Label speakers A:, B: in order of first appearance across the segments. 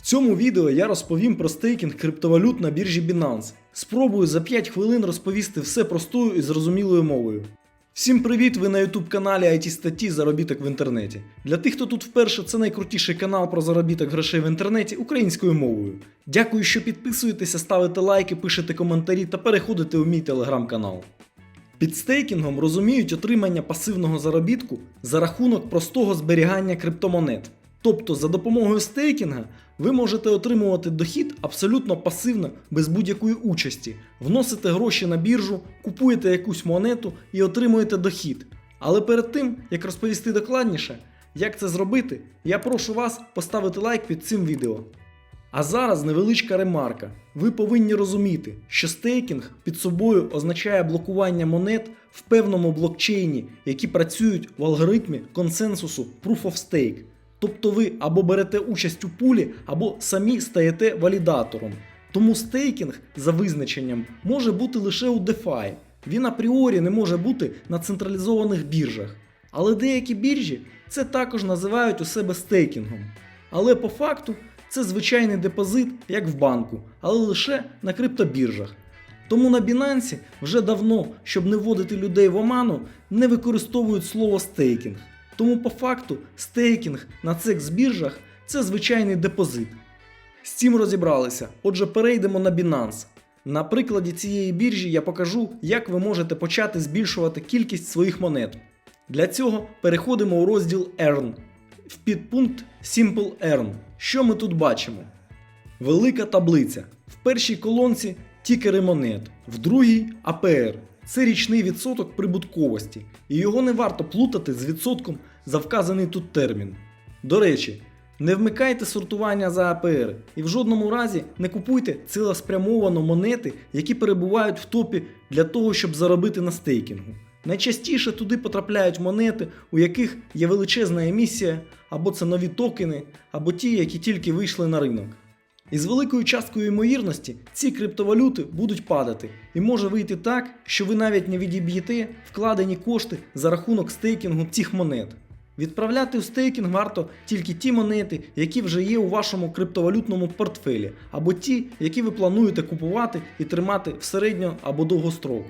A: В цьому відео я розповім про стейкінг криптовалют на біржі Binance. Спробую за 5 хвилин розповісти все простою і зрозумілою мовою. Всім привіт! Ви на YouTube каналі IT статті Заробіток в інтернеті. Для тих, хто тут вперше, це найкрутіший канал про заробіток грошей в інтернеті українською мовою. Дякую, що підписуєтеся, ставите лайки, пишете коментарі та переходите у мій телеграм-канал. Під стейкінгом розуміють отримання пасивного заробітку за рахунок простого зберігання криптомонет. Тобто за допомогою стейкінга ви можете отримувати дохід абсолютно пасивно, без будь-якої участі. Вносите гроші на біржу, купуєте якусь монету і отримуєте дохід. Але перед тим, як розповісти докладніше, як це зробити, я прошу вас поставити лайк під цим відео. А зараз невеличка ремарка. Ви повинні розуміти, що стейкінг під собою означає блокування монет в певному блокчейні, які працюють в алгоритмі консенсусу Proof of Stake. Тобто ви або берете участь у пулі, або самі стаєте валідатором. Тому стейкінг за визначенням може бути лише у DeFi. Він апріорі не може бути на централізованих біржах. Але деякі біржі це також називають у себе стейкінгом. Але по факту це звичайний депозит, як в банку, але лише на криптобіржах. Тому на Binance вже давно, щоб не вводити людей в оману, не використовують слово стейкінг. Тому по факту стейкінг на цих біржах це звичайний депозит. З цим розібралися. Отже, перейдемо на Binance. На прикладі цієї біржі я покажу, як ви можете почати збільшувати кількість своїх монет. Для цього переходимо у розділ Earn в підпункт Simple Earn. Що ми тут бачимо? Велика таблиця. В першій колонці тікери монет, в другій АПР. Це річний відсоток прибутковості, і його не варто плутати з відсотком за вказаний тут термін. До речі, не вмикайте сортування за АПР і в жодному разі не купуйте цілеспрямовано монети, які перебувають в топі для того, щоб заробити на стейкінгу. Найчастіше туди потрапляють монети, у яких є величезна емісія, або це нові токени, або ті, які тільки вийшли на ринок. І з великою часткою ймовірності ці криптовалюти будуть падати, і може вийти так, що ви навіть не відіб'єте вкладені кошти за рахунок стейкінгу цих монет. Відправляти в стейкінг варто тільки ті монети, які вже є у вашому криптовалютному портфелі, або ті, які ви плануєте купувати і тримати в середньо або довгострок.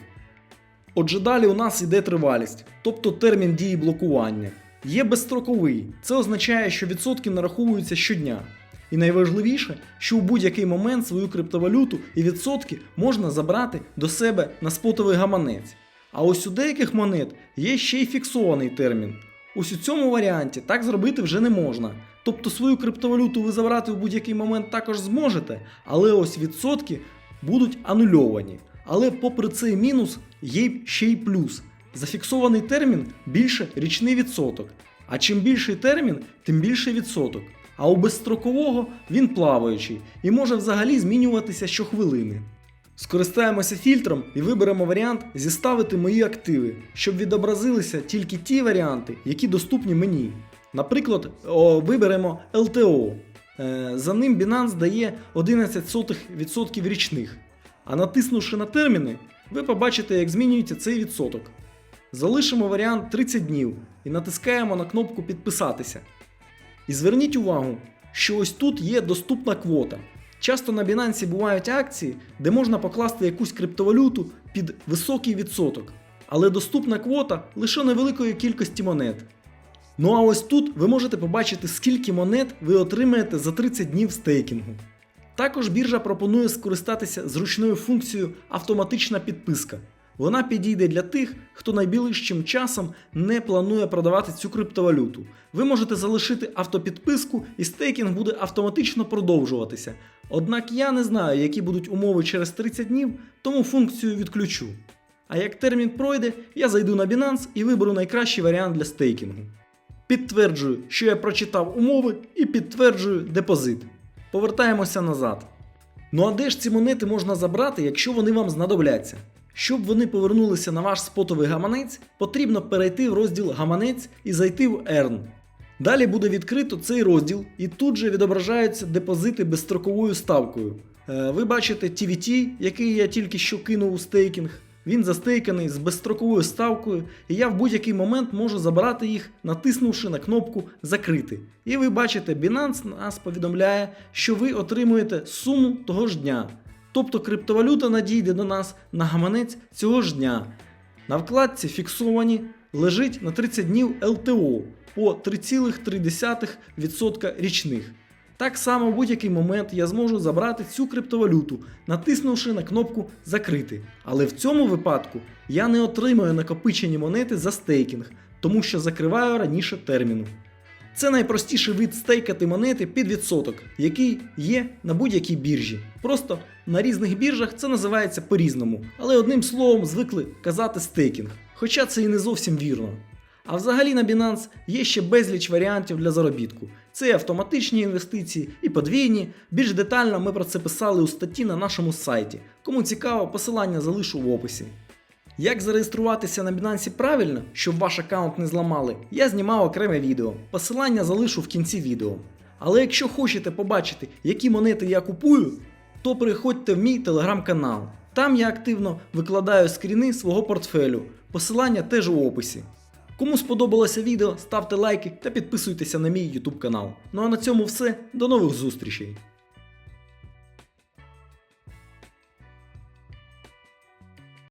A: Отже, далі у нас йде тривалість, тобто термін дії блокування. Є безстроковий, це означає, що відсотки нараховуються щодня. І найважливіше, що у будь-який момент свою криптовалюту і відсотки можна забрати до себе на спотовий гаманець. А ось у деяких монет є ще й фіксований термін. Ось у цьому варіанті так зробити вже не можна. Тобто свою криптовалюту ви забрати в будь-який момент також зможете, але ось відсотки будуть анульовані. Але попри цей мінус є ще й плюс. Зафіксований термін більше річний відсоток. А чим більший термін, тим більший відсоток. А у безстрокового він плаваючий і може взагалі змінюватися щохвилини. Скористаємося фільтром і виберемо варіант зіставити мої активи, щоб відобразилися тільки ті варіанти, які доступні мені. Наприклад, виберемо LTO. Е, За ним Binance дає 11% річних. А натиснувши на терміни, ви побачите, як змінюється цей відсоток. Залишимо варіант 30 днів і натискаємо на кнопку Підписатися. І зверніть увагу, що ось тут є доступна квота. Часто на Binance бувають акції, де можна покласти якусь криптовалюту під високий відсоток, але доступна квота лише невеликої кількості монет. Ну а ось тут ви можете побачити, скільки монет ви отримаєте за 30 днів стейкінгу. Також біржа пропонує скористатися зручною функцією автоматична підписка. Вона підійде для тих, хто найближчим часом не планує продавати цю криптовалюту. Ви можете залишити автопідписку і стейкінг буде автоматично продовжуватися. Однак я не знаю, які будуть умови через 30 днів, тому функцію відключу. А як термін пройде, я зайду на Binance і виберу найкращий варіант для стейкінгу. Підтверджую, що я прочитав умови і підтверджую депозит. Повертаємося назад. Ну а де ж ці монети можна забрати, якщо вони вам знадобляться? Щоб вони повернулися на ваш спотовий гаманець, потрібно перейти в розділ Гаманець і зайти в Earn. Далі буде відкрито цей розділ, і тут же відображаються депозити безстроковою ставкою. Е, Ви бачите TVT, який я тільки що кинув у стейкінг. Він застейканий з безстроковою ставкою, і я в будь-який момент можу забрати їх, натиснувши на кнопку Закрити. І ви бачите, Binance нас повідомляє, що ви отримуєте суму того ж дня. Тобто криптовалюта надійде до нас на гаманець цього ж дня. На вкладці фіксовані лежить на 30 днів ЛТО по 3,3% річних. Так само в будь-який момент я зможу забрати цю криптовалюту, натиснувши на кнопку Закрити. Але в цьому випадку я не отримаю накопичені монети за стейкінг, тому що закриваю раніше терміну. Це найпростіший вид стейкати монети під відсоток, який є на будь-якій біржі. Просто на різних біржах це називається по-різному, але одним словом звикли казати стейкінг, хоча це і не зовсім вірно. А взагалі на Binance є ще безліч варіантів для заробітку. Це і автоматичні інвестиції, і подвійні. Більш детально ми про це писали у статті на нашому сайті. Кому цікаво, посилання залишу в описі. Як зареєструватися на Binance правильно, щоб ваш аккаунт не зламали, я знімав окреме відео. Посилання залишу в кінці відео. Але якщо хочете побачити, які монети я купую, то переходьте в мій телеграм-канал. Там я активно викладаю скріни свого портфелю. Посилання теж у описі. Кому сподобалося відео, ставте лайки та підписуйтеся на мій YouTube канал. Ну а на цьому все. До нових зустрічей!